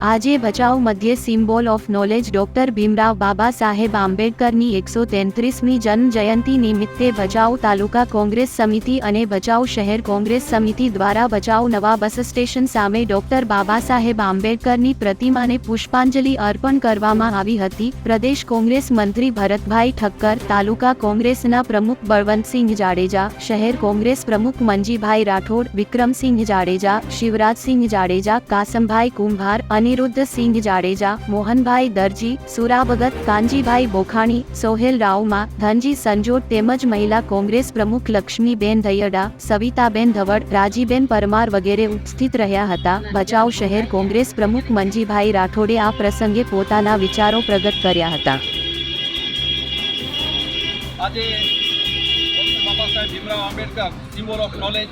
આજે ભચાઉ મધ્ય symbol of knowledge doctor Bhimrao Baba Saheb આંબેડકરની એકસો તેત્રીસમી જન્મ નિમિત્તે ભચાઉ તાલુકા કોંગ્રેસ સમિતિ અને ભચાઉ શહેર કોંગ્રેસ સમિતિ દ્વારા ભચાઉ નવા બસ સ્ટેશન સામે ડોક્ટર બાબા સાહેબ આંબેડકરની પ્રતિમાને પુષ્પાંજલિ અર્પણ કરવામાં આવી હતી. પ્રદેશ કોંગ્રેસ મંત્રી ભરતભાઈ ઠક્કર, તાલુકા કોંગ્રેસના પ્રમુખ બળવંતસિંહ જાડેજા, શહેર કોંગ્રેસ પ્રમુખ મંજીભાઈ રાઠોડ, વિક્રમસિંહ જાડેજા, શિવરાજસિંહ જાડેજા, કાસમભાઈ કુંભાર અનિરુદ્ધસિંહ જાડેજા, મોહનભાઈ દરજી, સુરાભગત, કાનજીભાઈ બોખાણી, સોહેલ રાવમા ધનજી સંજોટ તેમજ મહિલા કોંગ્રેસ પ્રમુખ લક્ષ્મીબેન દૈયડા સવિતાબેન ધવડ, રાજીબેન પરમાર વગેરે ઉપસ્થિત રહ્યા હતા. ભચાઉ શહેર કોંગ્રેસ પ્રમુખ મંજીભાઈ રાઠોડે આ પ્રસંગે પોતાના વિચારો પ્રગટ કર્યા હતા. આજે Baba Saheb Bhimrao Ambedkar symbol of knowledge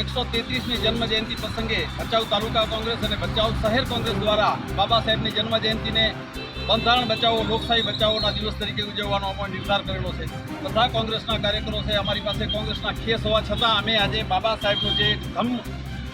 એકસો તેત્રીસમી જન્મજયંતિ પ્રસંગે ભચાઉ તાલુકા કોંગ્રેસ અને ભચાઉ શહેર કોંગ્રેસ દ્વારા બાબા સાહેબની જન્મ જયંતિને બંધારણ બચાવો, લોકશાહી બચાવોના દિવસ તરીકે ઉજવવાનો પણ નિર્ધાર કરેલો છે. બધા કોંગ્રેસના કાર્યકરો છે, અમારી પાસે કોંગ્રેસના ખેસ હોવા છતાં અમે આજે બાબા સાહેબનું જે ધમ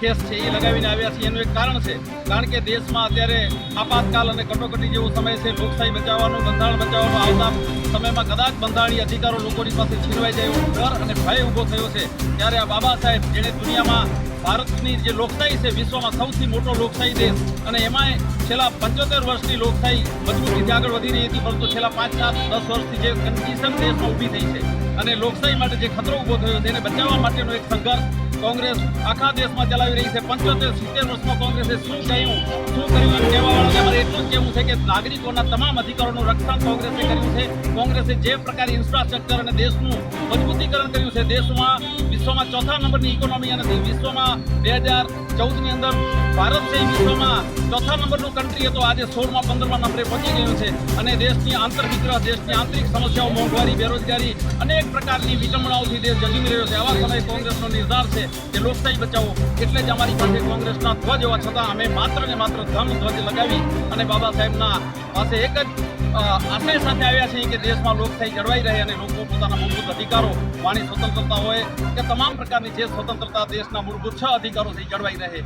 કેસ છે એ લગાવીને આવ્યા છીએ. એનું એક કારણ છે, કારણ કે દેશમાં અત્યારે આપાતકાલ અને કટોકટી જેવો સમય છે. લોકશાહી બચાવવાનું, બંધારણ બચાવવાનો આવતા સમયમાં કદાચ બંધારણીય અધિકારો લોકોની પાસે છીનવાઈ જાય એવો ડર અને ભય ઊભો થયો છે. ત્યારે આ બાબા સાહેબ, જેણે દુનિયામાં ભારતની જે લોકશાહી છે, વિશ્વમાં સૌથી મોટો લોકશાહી દેશ અને એમાંય છેલ્લા પંચોતેર વર્ષની લોકશાહી મજબૂતીથી આગળ વધી રહી હતી, પરંતુ છેલ્લા પાંચ, સાત, દસ વર્ષથી જે કન્ડિશન દેશમાં ઊભી થઈ છે અને લોકશાહી માટે જે ખતરો ઊભો થયો છે, એને બચાવવા માટેનો એક સંઘર્ષ કોંગ્રેસ આખા દેશમાં ચલાવી રહી છે. પંચોતેર, સિત્તેર વર્ષમાં કોંગ્રેસે શું કહ્યું, શું કર્યું એમ કહેવાવાળાને મારે એટલું જ કહેવું છે કે નાગરિકોના તમામ અધિકારોનું રક્ષણ કોંગ્રેસે કર્યું છે. કોંગ્રેસે જે પ્રકારે ઇન્ફ્રાસ્ટ્રક્ચર અને દેશનું મજબૂતીકરણ કર્યું છે, દેશમાં વિશ્વમાં ચોથા નંબરની ઇકોનોમી અને વિશ્વમાં બે હજાર ચૌદની અંદર ભારત છે વિશ્વમાં ચોથા નંબરનું કન્ટ્રી હતો આજે સોળમાં, પંદરમાં નંબરે પહોંચી ગયું છે. અને દેશની આંતરવિગ્રહ, દેશની આંતરિક સમસ્યાઓ, મોંઘવારી, બેરોજગારી અનેક પ્રકારની વિટંબણાઓથી દેશ જગી રહ્યો છે. આવા સમયે કોંગ્રેસનો નિર્ધાર છે. કે લોકશાહી બચાવો એટલે જ અમારી પાસે કોંગ્રેસના ધ્વજ હોવા છતાં અમે માત્ર ને માત્ર ધમ ધ્વજ લગાવી અને બાબા સાહેબના પાસે એક જ આશય સાથે આવ્યા છીએ કે દેશમાં લોકશાહી જળવાઈ રહે અને લોકો પોતાના મૂળભૂત અધિકારો વાણી સ્વતંત્રતા હોય કે તમામ પ્રકારની જે સ્વતંત્રતા દેશના મૂળભૂત છ અધિકારો છે જળવાઈ રહે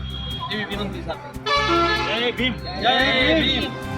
એવી વિનંતી સાથે. જય ભીમ. જય ભીમ.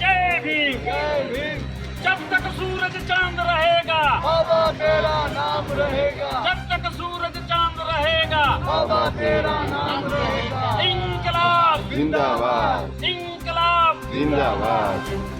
Jai Bhim! जब तक सूरज चांद रहेगा बाबा तेरा नाम रहेगा जब तक सूरज चांद रहेगा बाबा तेरा नाम रहेगा इंकलाब जिंदाबाद इंकलाब जिंदाबाद